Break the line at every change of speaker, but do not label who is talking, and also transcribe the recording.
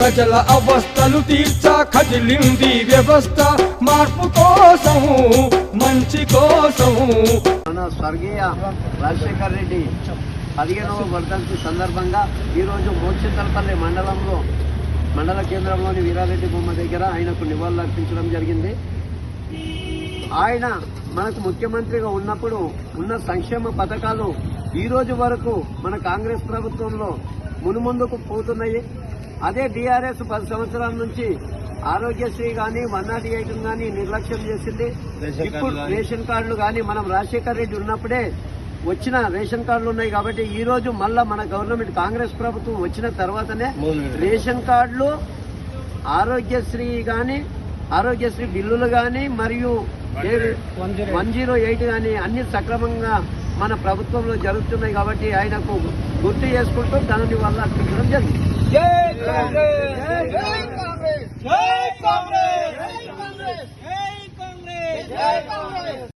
ప్రజల అవస్థలు తీర్చ కదిలింది వ్యవస్థ. మార్పు కోసం మంచి కోసం
మన స్వర్గీయ రాజశేఖర్ రెడ్డి పదిహేనవ వర్ధంతి సందర్భంగా ఈరోజు మోక్షతలపల్లి మండలంలో మండల కేంద్రంలోని వీరారెడ్డి బొమ్మ దగ్గర ఆయనకు నివాళులు అర్పించడం జరిగింది. ఆయన మనకు ముఖ్యమంత్రిగా ఉన్నప్పుడు ఉన్న సంక్షేమ పథకాలు ఈ రోజు వరకు మన కాంగ్రెస్ ప్రభుత్వంలో మునుముందుకు పోతున్నాయి. అదే టీఆర్ఎస్ పది సంవత్సరాల నుంచి ఆరోగ్యశ్రీ కానీ వన్ నాట్ ఎయిట్ కానీ నిర్లక్ష్యం చేసింది. ఇప్పుడు రేషన్ కార్డులు కానీ మనం రాజశేఖర్ రెడ్డి ఉన్నప్పుడే వచ్చిన రేషన్ కార్డులు ఉన్నాయి కాబట్టి ఈ రోజు మళ్ళా మన గవర్నమెంట్ కాంగ్రెస్ ప్రభుత్వం వచ్చిన తర్వాతనే రేషన్ కార్డులు ఆరోగ్యశ్రీ కానీ ఆరోగ్యశ్రీ బిల్లులు కానీ మరియు వన్ జీరో ఎయిట్. కానీ అన్ని సక్రమంగా మన ప్రభుత్వంలో జరుగుతున్నాయి కాబట్టి ఆయనకు గుర్తు చేసుకుంటూ తనని వల్ల అర్పించడం జరిగింది.